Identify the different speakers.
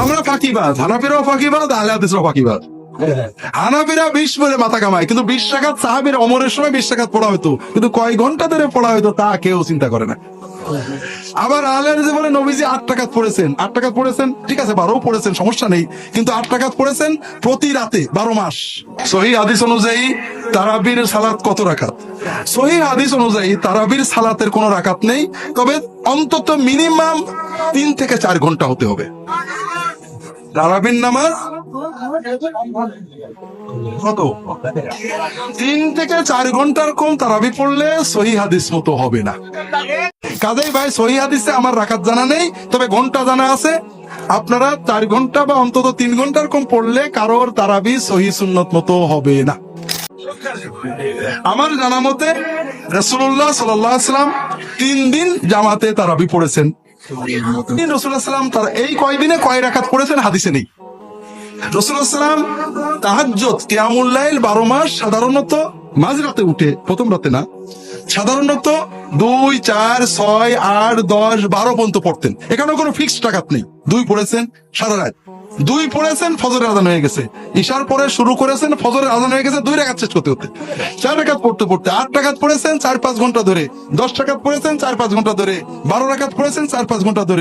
Speaker 1: আমরা ফাঁকিবাজ, হানাফিরাও ফাঁকিবাজ, আহলে হাদিসরাও ফাঁকিবাজ। হানাফিরা বিশ বলে মাথা কামায়, কিন্তু অমরের সময় পড়া কিন্তু কয় ঘণ্টা ধরে পড়া তা কেউ চিন্তা করে না। আবার বলে নবীজি আট টাকাত পড়েছেন। আট টাকাত পড়েছেন, ঠিক আছে বারো পড়েছেন, সমস্যা নেই। কিন্তু আট টাকাত পড়েছেন প্রতি রাতে, বারো মাস। সহি হাদিস অনুযায়ী তারাবির সালাত কত রাকাত? সহি হাদিস অনুযায়ী তারাবির সালাতের কোনো রাকাত নেই, তবে অন্তত মিনিমাম তিন থেকে চার ঘণ্টা হতে হবে। তারাবির নামাজ? কত? তিন থেকে চার ঘণ্টার কম তারাবি পড়লে সহি হাদিস মতো হবে না। কাজেই ভাই, সহি হাদিসে আমার রাখাত জানা নেই, তবে ঘণ্টা জানা আছে। আপনারা চার ঘণ্টা বা অন্তত তিন ঘণ্টার কম পড়লে কারোর তারাবি সহি সুন্নত মতো হবে না। আমার জানা মতে রসুল্লাহ সাল্লাম তিন দিন জামাতে তারাবি পড়েছেন। রসুল্লাহ তার এই কয়দিনে কয় রাখাত পড়েছেন? হাদিসে নেই। রসুলাম তাহাজ্জত কেয়ামুল্লাইল বারো মাস সাধারণত মাঝরাতে উঠে, প্রথম রাতে না, সাধারণত দুই, চার, ছয়, আট, দশ, বারো পর্যন্ত পড়তেন। এখানে কোনো ফিক্সড টাকাত নেই। দুই পড়েছেন সারা রাত। দুই পড়েছেন, ফজরের আদান হয়ে গেছে। ঈশার পরে শুরু করেছেন, ফজরের আদান হয়ে গেছে, দুই রেখাত শেষ করতে হতে। চার রেখাত পড়তে পড়তে আট টাকাত পড়েছেন, চার পাঁচ ঘণ্টা ধরে। দশ টাকাত পড়েছেন, চার পাঁচ ঘণ্টা ধরে। বারো রেখাত পড়েছেন, চার পাঁচ ঘণ্টা ধরে।